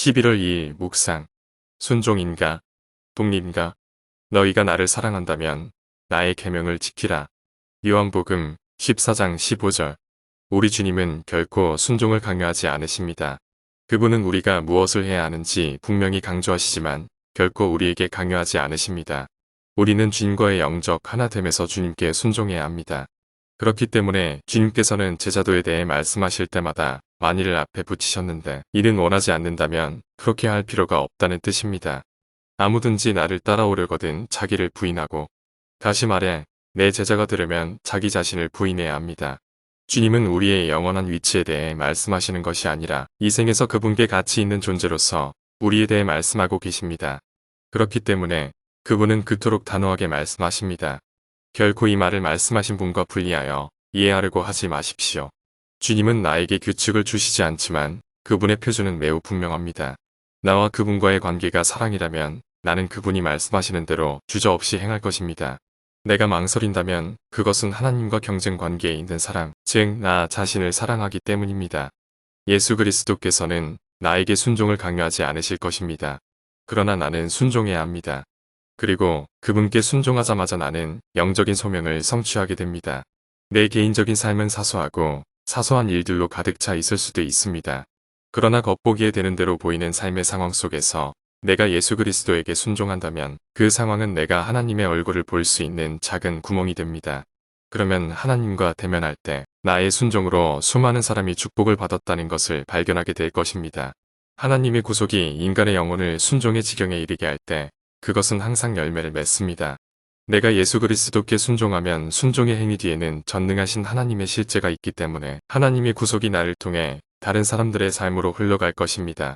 11월 2일 묵상 순종인가 독립인가 너희가 나를 사랑한다면 나의 계명을 지키라. 요한복음 14장 15절 우리 주님은 결코 순종을 강요하지 않으십니다. 그분은 우리가 무엇을 해야 하는지 분명히 강조하시지만 결코 우리에게 강요하지 않으십니다. 우리는 주님과의 영적 하나됨에서 주님께 순종해야 합니다. 그렇기 때문에 주님께서는 제자도에 대해 말씀하실 때마다 만일을 앞에 붙이셨는데 이는 원하지 않는다면 그렇게 할 필요가 없다는 뜻입니다. 아무든지 나를 따라오려거든 자기를 부인하고 다시 말해 내 제자가 되려면 자기 자신을 부인해야 합니다. 주님은 우리의 영원한 위치에 대해 말씀하시는 것이 아니라 이 생에서 그분께 가치 있는 존재로서 우리에 대해 말씀하고 계십니다. 그렇기 때문에 그분은 그토록 단호하게 말씀하십니다. 결코 이 말을 말씀하신 분과 분리하여 이해하려고 하지 마십시오. 주님은 나에게 규칙을 주시지 않지만 그분의 표준은 매우 분명합니다. 나와 그분과의 관계가 사랑이라면 나는 그분이 말씀하시는 대로 주저없이 행할 것입니다. 내가 망설인다면 그것은 하나님과 경쟁 관계에 있는 사랑, 즉나 자신을 사랑하기 때문입니다. 예수 그리스도께서는 나에게 순종을 강요하지 않으실 것입니다. 그러나 나는 순종해야 합니다. 그리고 그분께 순종하자마자 나는 영적인 소명을 성취하게 됩니다. 내 개인적인 삶은 사소하고 사소한 일들로 가득 차 있을 수도 있습니다. 그러나 겉보기에 되는 대로 보이는 삶의 상황 속에서 내가 예수 그리스도에게 순종한다면 그 상황은 내가 하나님의 얼굴을 볼 수 있는 작은 구멍이 됩니다. 그러면 하나님과 대면할 때 나의 순종으로 수많은 사람이 축복을 받았다는 것을 발견하게 될 것입니다. 하나님의 구속이 인간의 영혼을 순종의 지경에 이르게 할 때 그것은 항상 열매를 맺습니다. 내가 예수 그리스도께 순종하면 순종의 행위 뒤에는 전능하신 하나님의 실제가 있기 때문에 하나님의 구속이 나를 통해 다른 사람들의 삶으로 흘러갈 것입니다.